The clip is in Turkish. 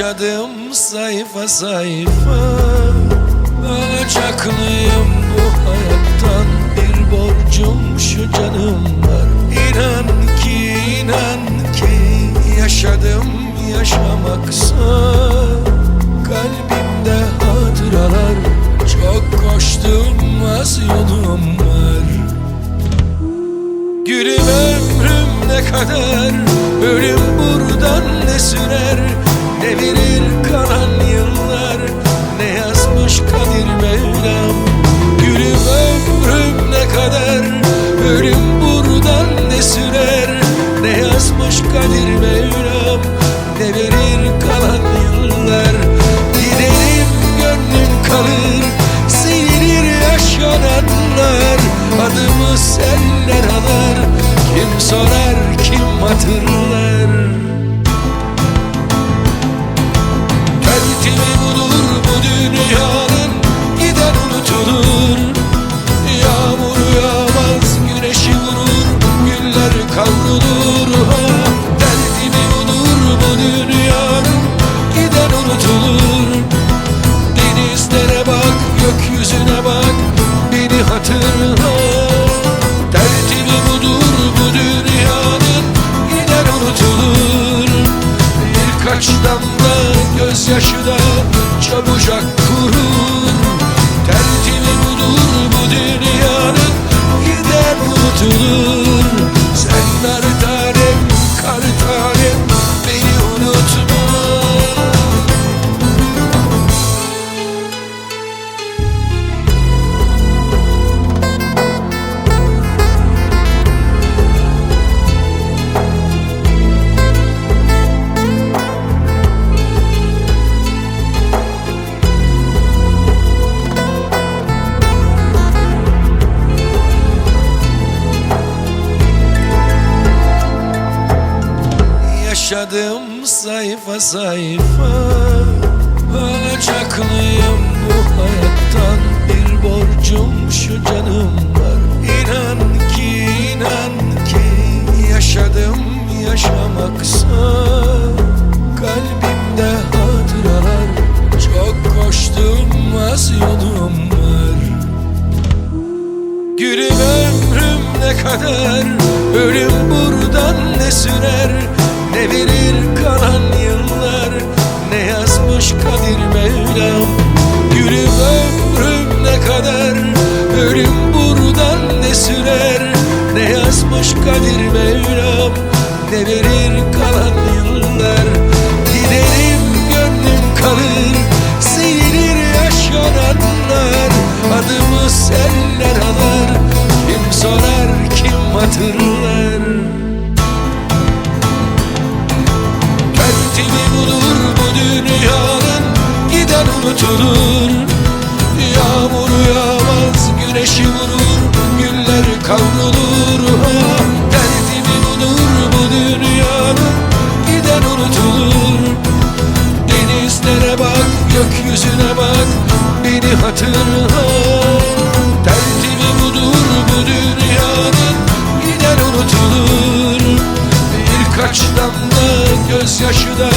Yaşadım sayfa sayfa. Alacaklıyım bu hayattan. Bir borcum şu canım var. İnan ki inan ki Yaşadım yaşamaksa Kalbimde hatıralar. Çok koştum az yolum var. Gülüm ömrüm ne kadar? Ölüm buradan ne sürer Ne verir kalan yıllar Ne yazmış Kadir Mevlam. Gülüm ömrüm ne kadar Ölüm buradan ne sürer? Ne yazmış Kadir Mevlam? Ne verir kalan yıllar? Giderim gönlüm kalır Silinir yaşananlar. Adımı seller alır Kim sorar kim hatırlar Çabucak Yaşadım sayfa sayfa. Alacaklıyım bu hayattan. Bir borcum şu canım var. İnan ki inan ki. Yaşadım yaşamaksa Kalbimde hatıralar. Çok koştum az yolum var. Gülüm ömrüm ne kadar? Ölüm buradan ne sürer Ne verir kalan yıllar. Ne yazmış Kadir Mevlam? Gülüm ömrüm ne kadar? Ölüm buradan ne sürer? Ne yazmış Kadir Mevlam? Ne verir kalan budur bu dünyanın Giden unutulur Yağmur yağmaz güneşi vurur Güller kavrulur. Ha Tertibi budur bu dünyanın Giden unutulur. Denizlere bak, gökyüzüne bak Beni hatırla. Tertibi budur bu dünyanın Giden unutulur. Birkaç damla gözyaşı da